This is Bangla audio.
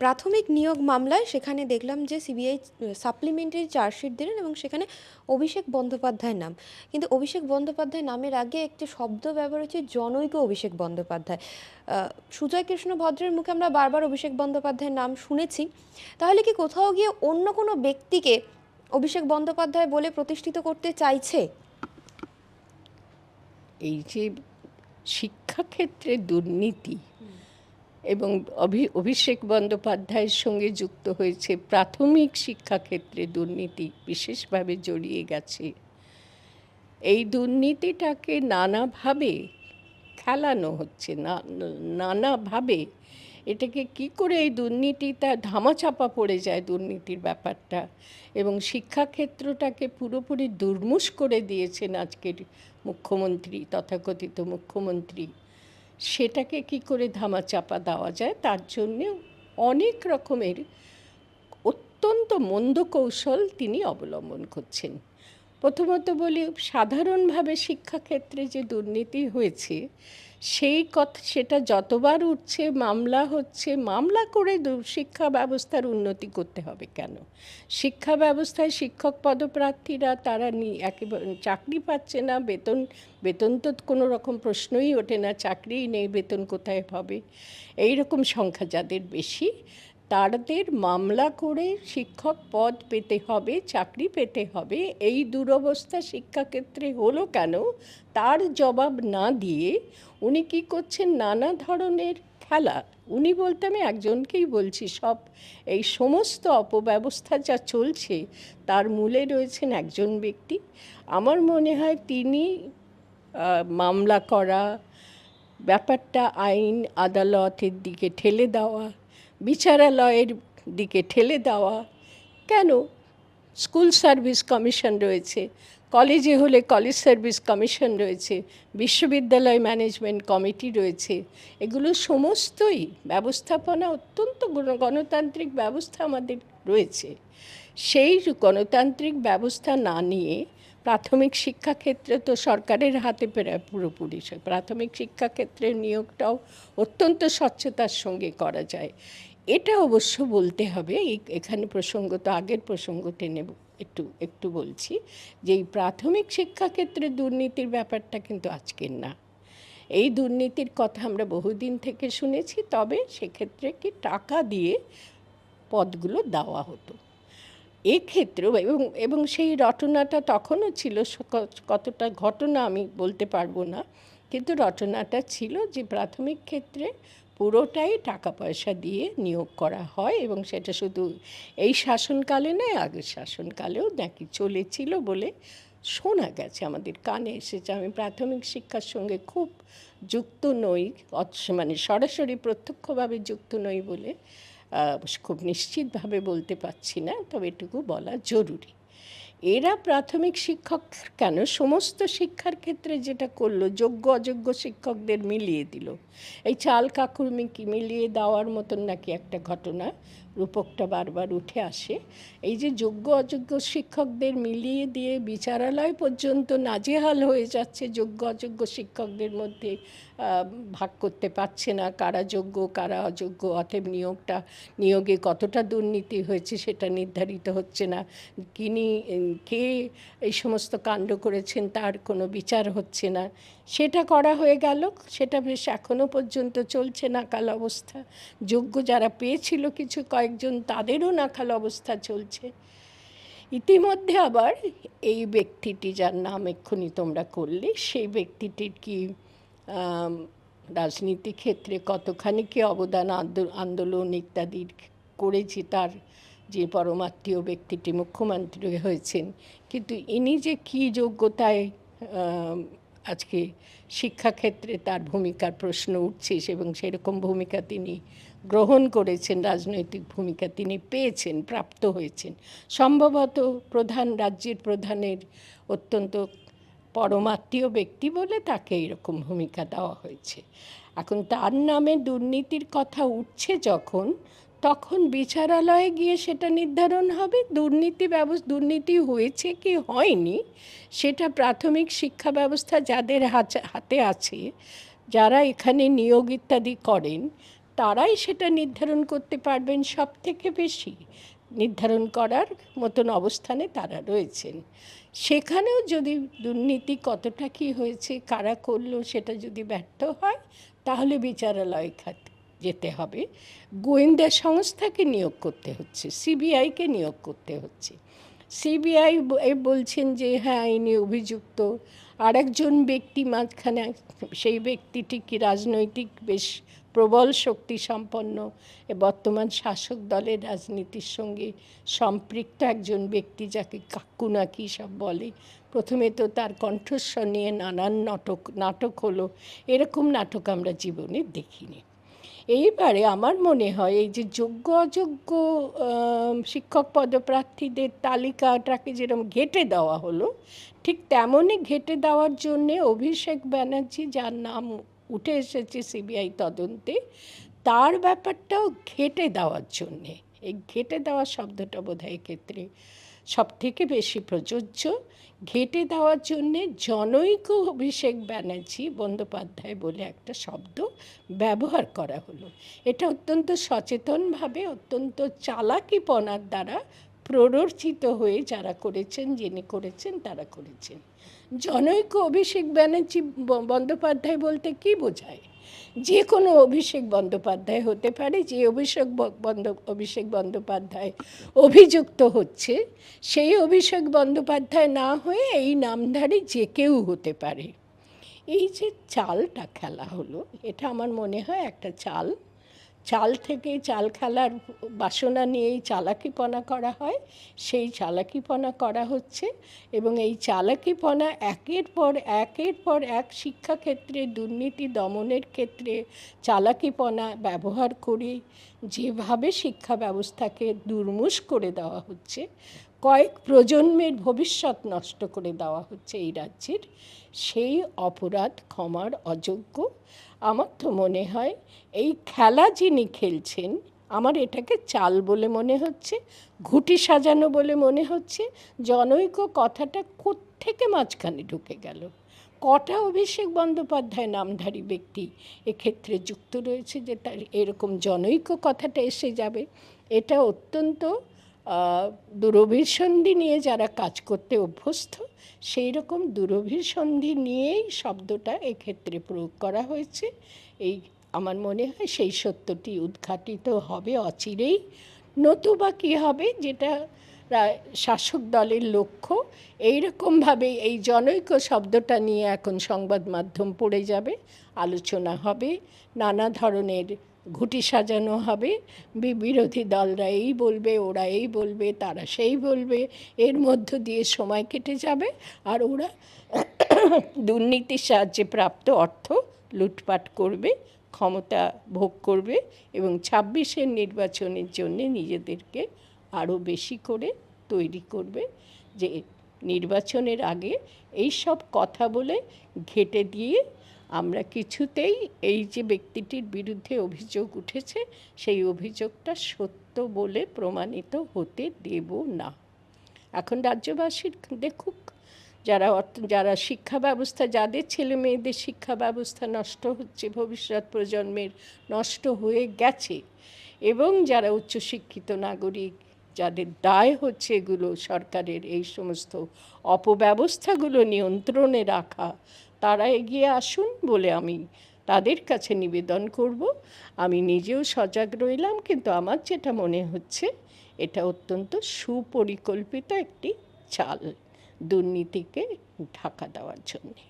প্রাথমিক নিয়োগ মামলায় সেখানে দেখলাম যে সিবিআই সাপ্লিমেন্টারি চার্জশিট দিলেন এবং সেখানে অভিষেক বন্দ্যোপাধ্যায়ের নাম। কিন্তু অভিষেক বন্দ্যোপাধ্যায় নামের আগে একটি শব্দ ব্যবহার হচ্ছে জনৈক অভিষেক বন্দ্যোপাধ্যায়। সুজয় কৃষ্ণ ভদ্রের মুখে আমরা বারবার অভিষেক বন্দ্যোপাধ্যায়ের নাম শুনেছি। তাহলে কি কোথাও গিয়ে অন্য কোনো ব্যক্তিকে অভিষেক বন্দ্যোপাধ্যায় বলে প্রতিষ্ঠিত করতে চাইছে? এই যে শিক্ষাক্ষেত্রে দুর্নীতি এবং অভি, অভিষেক বন্দ্যোপাধ্যায়ের সঙ্গে যুক্ত হয়েছে প্রাথমিক শিক্ষাক্ষেত্রে দুর্নীতি বিশেষভাবে জড়িয়ে গেছে। এই দুর্নীতিটাকে নানাভাবে খেলানো হচ্ছে, না, নানাভাবে। এটাকে কি করে এই দুর্নীতিটা ধামাচাপা পড়ে যায় দুর্নীতির ব্যাপারটা? এবং শিক্ষাক্ষেত্রটাকে পুরোপুরি দুর্মুষ করে দিয়েছেন আজকের মুখ্যমন্ত্রী, তথাকথিত মুখ্যমন্ত্রী সেটাকে কি করে ধামা চাপা দেওয়া যায়? তার জন্যে অনেক রকমের অত্যন্ত মন্দ কৌশল তিনি অবলম্বন করছেন। প্রথমত বলি, সাধারণভাবে শিক্ষাক্ষেত্রে যে দুর্নীতি হয়েছে, সেই কথা, সেটা যতবার উঠছে, মামলা হচ্ছে, মামলা করে শিক্ষা ব্যবস্থার উন্নতি করতে হবে কেন? শিক্ষা ব্যবস্থায় শিক্ষক পদপ্রার্থীরা তারা একেবারে চাকরি পাচ্ছে না, বেতন বেতন তো কোনো রকম প্রশ্নই ওঠে না, চাকরিই নেই, বেতন কোথায় হবে? এই রকম সংখ্যা যাদের বেশি তাদের মামলা করে শিক্ষক পদ পেতে হবে, চাকরি পেতে হবে, এই দুরবস্থা শিক্ষাক্ষেত্রে হলো কেন? তার জবাব না দিয়ে উনি কি করছেন? নানা ধরনের খেলা। উনি বলতে আমি একজনকেই বলছি, সব এই সমস্ত অপব্যবস্থা যা চলছে, তার মূলে রয়েছেন একজন ব্যক্তি। আমার মনে হয় তিনি মামলা করা, ব্যাপারটা আইন, আদালতের দিকে ঠেলে দেওয়া বিচারালয়ের দিকে ঠেলে দেওয়া। কেন? স্কুল সার্ভিস কমিশন রয়েছে, কলেজে হলে কলেজ সার্ভিস কমিশন রয়েছে, বিশ্ববিদ্যালয় ম্যানেজমেন্ট কমিটি রয়েছে। এগুলো সমস্তই ব্যবস্থাপনা, অত্যন্ত গণতান্ত্রিক ব্যবস্থা আমাদের রয়েছে। সেই গণতান্ত্রিক ব্যবস্থা না নিয়ে প্রাথমিক শিক্ষাক্ষেত্রে তো সরকারের হাতে প্রায় পুরোপুরি। প্রাথমিক শিক্ষাক্ষেত্রের নিয়োগটাও অত্যন্ত স্বচ্ছতার সঙ্গে করা যায়। এটা অবশ্য বলতে হবে এখানে তো আগের প্রসঙ্গ টেনে একটু একটু বলছি যে এই প্রাথমিক শিক্ষাক্ষেত্রে দুর্নীতির ব্যাপারটা কিন্তু আজকের না। এই দুর্নীতির কথা আমরা বহুদিন থেকে শুনেছি, তবে সেক্ষেত্রে কি টাকা দিয়ে পদগুলো দেওয়া হতো। এক্ষেত্রেও এবং এবং সেই রটনাটা তখনও ছিল কতটা ঘটনা আমি বলতে পারব না, কিন্তু রটনাটা ছিল যে প্রাথমিক ক্ষেত্রে পুরোটাই টাকা পয়সা দিয়ে নিয়োগ করা হয় এবং সেটা শুধু এই শাসনকালে নয়, আগের শাসনকালেও নাকি চলেছিল বলে শোনা গেছে আমাদের কানে এসেছে। আমি প্রাথমিক শিক্ষার সঙ্গে খুব যুক্ত নই মানে সরাসরি প্রত্যক্ষভাবে যুক্ত নই বলে খুব নিশ্চিতভাবে বলতে পারছি না, তবে এটুকু বলা জরুরি। এরা প্রাথমিক শিক্ষক কেন? সমস্ত শিক্ষার ক্ষেত্রে যেটা করল, যোগ্য, অযোগ্য শিক্ষকদের মিলিয়ে দিল। এই চাল কাকুরমিকি মিলিয়ে দেওয়ার মতন নাকি একটা ঘটনা রূপকটা বারবার উঠে আসে। এই যে যোগ্য, অযোগ্য শিক্ষকদের মিলিয়ে দিয়ে বিচারালয় পর্যন্ত নাজেহাল হয়ে যাচ্ছে, যোগ্য, অযোগ্য শিক্ষকদের মধ্যে ভাগ করতে পারছে না। কারা যোগ্য, কারা অযোগ্য, অতএব নিয়োগটা, নিয়োগে কতটা দুর্নীতি হয়েছে সেটা নির্ধারিত হচ্ছে না। কিনি কে এই সমস্ত কাণ্ড করেছেন তার কোনো বিচার হচ্ছে না। সেটা করা হয়ে গেল, সেটা বেশ এখনও পর্যন্ত চলছে নাকাল অবস্থা। যোগ্য যারা পেয়েছিল কিছু কয়েকজন তাদেরও নাকাল অবস্থা চলছে। ইতিমধ্যে আবার এই ব্যক্তিটি যার নাম এক্ষুনি তোমরা করলে, সেই ব্যক্তিটির কি রাজনীতি ক্ষেত্রে কতখানি কি অবদান আন্দোলন ইত্যাদির করেছি তার যে পরমাত্মীয় ব্যক্তিটি মুখ্যমন্ত্রী হয়েছেন, কিন্তু ইনি যে কী যোগ্যতায় আজকে শিক্ষাক্ষেত্রে তার ভূমিকার প্রশ্ন উঠছে এবং সেরকম ভূমিকা তিনি গ্রহণ করেছেন, রাজনৈতিক ভূমিকা তিনি পেয়েছেন, প্রাপ্ত হয়েছেন, সম্ভবত প্রধান, রাজ্যের প্রধানের অত্যন্ত পরমাত্মীয় ব্যক্তি বলে তাকে এরকম ভূমিকা দেওয়া হয়েছে। এখন তার নামে দুর্নীতির কথা উঠছে যখন তখন বিচারালয়ে গিয়ে সেটা নির্ধারণ হবে? দুর্নীতি ব্যবস্থা দুর্নীতি হয়েছে কি হয়নি? সেটা প্রাথমিক শিক্ষা ব্যবস্থা যাদের হাতে আছে, যারা এখানে নিয়োগ ইত্যাদি করেন, তারাই সেটা নির্ধারণ করতে পারবেন সব থেকে বেশি। নির্ধারণ করার মতন অবস্থানে তারা রয়েছেন। সেখানেও যদি দুর্নীতি কতটা কি হয়েছে, কারা করল সেটা যদি ব্যর্থ হয়, তাহলে বিচারালয় খাত যেতে হবে। গোয়েন্দা সংস্থাকে নিয়োগ করতে হচ্ছে, সিবিআইকে নিয়োগ করতে হচ্ছে। সিবিআই বলছেন যে হ্যাঁ ইনি অভিযুক্ত আর একজন ব্যক্তি মাঝখানে, সেই ব্যক্তিটি কি রাজনৈতিক, বেশ প্রবল শক্তি সম্পন্ন এ বর্তমান শাসক দলের রাজনীতির সঙ্গে সম্পৃক্ত একজন ব্যক্তি যাকে কাকু নাকি সব বলে। প্রথমে তো তার কণ্ঠস্বর নিয়ে নানান নাটক নাটক হলো। এরকম নাটক আমরা জীবনে দেখিনি। এইবারে আমার মনে হয় এই যে যোগ্য অযোগ্য শিক্ষক পদপ্রার্থীদের তালিকাটাকে যেরকম ঘেটে দেওয়া হলো, ঠিক তেমনই ঘেটে দেওয়ার জন্যে অভিষেক ব্যানার্জি যার নাম উঠে এসেছে সিবিআই তদন্তে, তার ব্যাপারটাও ঘেটে দেওয়ার জন্যে। এই ঘেটে দেওয়া শব্দটা বোধহয় ক্ষেত্রে সব থেকে বেশি প্রযোজ্য। ঘেটে দেওয়ার জন্যে জনৈক অভিষেক ব্যানার্জি বন্দ্যোপাধ্যায় বলে একটা শব্দ ব্যবহার করা হলো। এটা অত্যন্ত সচেতনভাবে, অত্যন্ত চালাকিপনার দ্বারা প্ররোচিত হয়ে যারা করেছেন, যিনি করেছেন, তারা করেছেন। জনৈক অভিষেক ব্যানার্জি বন্দ্যোপাধ্যায় বলতে কি বোঝায়? যে কোনো অভিষেক বন্দ্যোপাধ্যায় হতে পারে, যে অভিষেক বন্দ অভিষেক বন্দ্যোপাধ্যায় অভিযুক্ত হচ্ছে, সেই অভিষেক বন্দ্যোপাধ্যায় না হয়ে এই নামধারী যে কেউ হতে পারে। এই যে চালটা খেলা হলো, এটা আমার মনে হয় একটা চাল চাল থেকে চাল খেলার বাসনা নিয়েই চালাকিপনা করা হয়। সেই চালাকিপনা করা হচ্ছে এবং এই চালাকিপনা একের পর একের পর এক শিক্ষাক্ষেত্রে, দুর্নীতি দমনের ক্ষেত্রে চালাকিপনা ব্যবহার করে যেভাবে শিক্ষা ব্যবস্থাকে দুর্মুষ করে দেওয়া হচ্ছে কয়েক প্রজন্মের ভবিষ্যৎ নষ্ট করে দেওয়া হচ্ছে এই রাজ্যের, সেই অপরাধ ক্ষমার অযোগ্য। আমার তো মনে হয় এই খেলা যিনি খেলছেন, আমার এটাকে চাল বলে মনে হচ্ছে, ঘুটি সাজানো বলে মনে হচ্ছে, জনৈক কথাটা কোত্থেকে মাঝখানে ঢুকে গেল? কটা অভিষেক বন্দ্যোপাধ্যায় নামধারী ব্যক্তি এক্ষেত্রে যুক্ত রয়েছে যে তার এরকম জনৈক কথাটা এসে যাবে? এটা অত্যন্ত আহ, দুরভিসন্ধি নিয়ে যারা কাজ করতে অভ্যস্ত সেই রকম দুরভিসন্ধি নিয়েই শব্দটা এক্ষেত্রে প্রয়োগ করা হয়েছে। এই আমার মনে হয় সেই সত্যটি উদ্ঘাটিত হবে অচিরেই। নতুবা কী হবে যেটা শাসক দলের লক্ষ্য এইরকমভাবে এই জনৈক শব্দটা নিয়ে এখন সংবাদ মাধ্যম পড়ে যাবে আলোচনা হবে নানা ধরনের ঘুটি সাজানো হবে। বিরোধী দলরা এই বলবে, ওরা এই বলবে, তারা সেই বলবে। এর মধ্য দিয়ে সময় কেটে যাবে আর ওরা দুর্নীতির সাহায্যে প্রাপ্ত অর্থ লুটপাট করবে, ক্ষমতা ভোগ করবে এবং ছাব্বিশের নির্বাচনের জন্য নিজেদেরকে আরও বেশি করে তৈরি করবে। যে নির্বাচনের আগে এই সব কথা বলে ঘেটে দিয়ে আমরা কিছুতেই এই যে ব্যক্তিটির বিরুদ্ধে অভিযোগ উঠেছে, সেই অভিযোগটা সত্য বলে প্রমাণিত হতে দেব না। এখন রাজ্যবাসীর দেখুক, যারা অর্থ- যারা শিক্ষা ব্যবস্থা, যাদের ছেলে মেয়েদের শিক্ষা ব্যবস্থা নষ্ট হচ্ছে, ভবিষ্যৎ প্রজন্মের নষ্ট হয়ে গেছে, এবং যারা উচ্চশিক্ষিত নাগরিক, যাদের দায় হচ্ছে এগুলো সরকারের এই সমস্ত অপব্যবস্থাগুলো নিয়ন্ত্রণে রাখা তারা এগিয়ে আসুন বলে আমি তাদের কাছে নিবেদন করব। আমি নিজেও সজাগ রইলাম, কিন্তু আমার যেটা মনে হচ্ছে, এটা অত্যন্ত সুপরিকল্পিত একটি চাল দুর্নীতিকে ঢাকা দেওয়ার জন্যে।